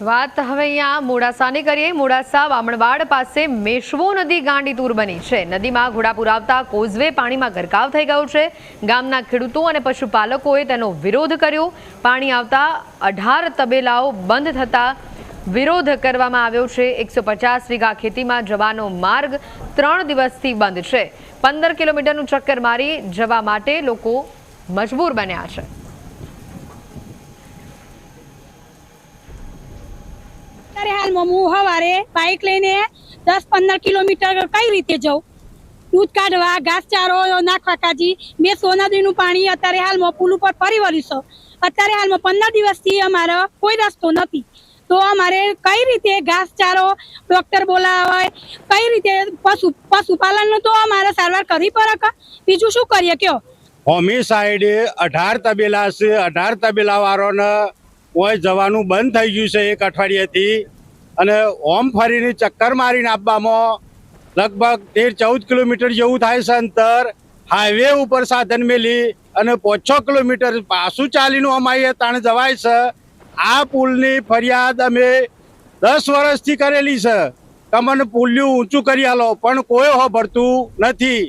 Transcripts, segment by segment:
વાત હવે અહીંયા મોડાસાની કરીએ. મોડાસા વામણવાડ પાસે મેશ્વો નદી ગાંડીતુર બની છે. નદીમાં ઘોડાપુર આવતા કોઝવે પાણીમાં ગરકાવ થઈ ગયો છે. ગામના ખેડૂતો અને પશુપાલકોએ તેનો વિરોધ કર્યો. પાણી આવતા અઢાર તબેલાઓ બંધ થતા વિરોધ કરવામાં આવ્યો છે. એકસો પચાસ વીઘા ખેતીમાં જવાનો માર્ગ ત્રણ દિવસથી બંધ છે. પંદર કિલોમીટરનું ચક્કર મારી જવા માટે લોકો મજબૂર બન્યા છે. હાલમાં હું સવારે બાઇક લઈને દસ પંદર કિલોમીટર કઈ રીતે જઉં? દૂધ કાઢવા ઘાસચારો નાખવા કાજી. મેં સોનાદીનું પાણી અત્યારે હાલમાં પુલ ઉપર ફરી વળ્યું અત્યારે હાલમાં પંદર દિવસથી અમારો કોઈ રસ્તો નથી. તો અમારે કઈ રીતે ઘાસચારો ડોક્ટર બોલાવાય, કઈ રીતે પશુ, પશુપાલનનું તો અમારે સારવાર કરવી પડે બીજું શું કરીએ કયો? હોમી સાઈડે અઢાર તબેલા છે. અઢાર તબેલા વાળાને કોઈ જવાનું બંધ થઈ ગયું છે એક અઠવાડિયેથી. અને ઓમ ફરીની ચક્કર મારીને આપવામાં લગભગ તેર ચૌદ કિલોમીટર જેવું થાય છે અંતર. હાઈવે ઉપર સાધન મેલી અને પાંચ છ કિલોમીટર પાછું ચાલીને અમાઈએ તાણે જવાય છે. આ પુલની ફરિયાદ અમે દસ વર્ષથી કરેલી છે. તમને પુલ્યું ઊંચું કરી આલો, પણ કોઈ હોભરતું નથી.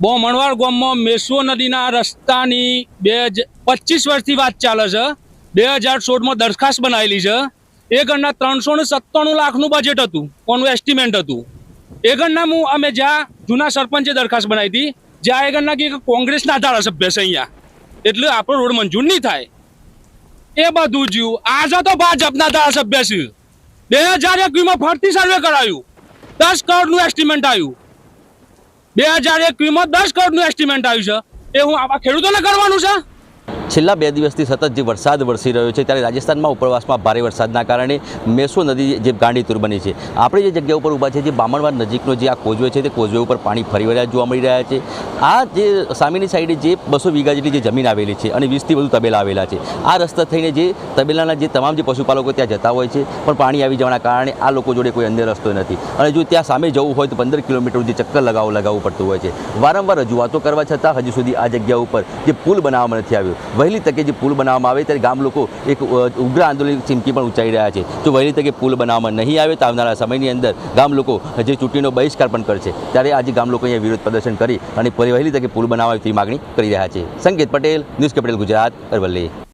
બહુ મણવાડ ગામમાં મેશ્વો નદીના રસ્તાની બે હજાર પચીસ વર્ષથી વાત ચાલે છે. બે હજાર સોળમાં દરખાસ્ત બનાવેલી છે. એ ગણના ત્રણસો ને સત્તાણું લાખનું બજેટ હતું, કોનું એસ્ટિમેટ હતું. એ ગણના હું, અમે જ્યાં જૂના સરપંચે દરખાસ્ત બનાવી હતી, જ્યાં એ ગણના કે કોંગ્રેસના ધારાસભ્ય છે અહીંયા. એટલે આપણો રોડ મંજૂર નહીં થાય. એ બધું જ્યું આજે તો ભાજપના ધારાસભ્ય છે. બે હજાર એકવીસમાં ફરતી સર્વે કરાયું. દસ કરોડનું એસ્ટિમેટ આવ્યું. બે હજાર એકવીસમાં દસ કરોડનું એસ્ટિમેટ આવ્યું છે. એ હું આવા ખેડૂતોને કરવાનું છે? છેલ્લા બે દિવસથી સતત જે વરસાદ વરસી રહ્યો છે, ત્યારે રાજસ્થાનમાં ઉપરવાસમાં ભારે વરસાદના કારણે મેસો નદી જે ગાંડીતુર બની છે. આપણે જે જગ્યા ઉપર ઊભા છે, જે બામણવાડ નજીકનો જે આ કોઝવે છે, તે કોઝવે ઉપર પાણી ફરી વળ્યા જોવા મળી રહ્યા છે. આ જે સામેની સાઈડે જે બસો વીઘા જેટલી જે જમીન આવેલી છે અને વીસથી વધુ તબેલા આવેલા છે. આ રસ્તા થઈને જે તબેલાના જે તમામ જે પશુપાલકો ત્યાં જતા હોય છે, પણ પાણી આવી જવાના કારણે આ લોકો જોડે કોઈ અન્ય રસ્તો નથી. અને જો ત્યાં સામે જવું હોય તો પંદર કિલોમીટર જે ચક્કર લગાવ લગાવવું પડતું હોય છે. વારંવાર રજૂઆતો કરવા છતાં હજુ સુધી આ જગ્યા ઉપર જે પુલ બનાવવામાં નથી આવ્યો. વહેલી તકે જે પુલ બનાવવામાં આવે ત્યારે ગામ લોકો એક ઉગ્ર આંદોલન ચીમકી પણ ઉચ્ચારી રહ્યા છે. જો વહેલી તકે પુલ બનાવવામાં નહીં આવે તો આવનારા સમયની અંદર ગામ લોકો જે ચૂંટણીનો બહિષ્કાર પણ કરશે. ત્યારે આજે ગામ લોકો અહીંયા વિરોધ પ્રદર્શન કરી અને વહેલી તકે પુલ બનાવવા તેવી માગણી કરી રહ્યા છે. Sanket Patel, news capital Gujarat, Aravalli.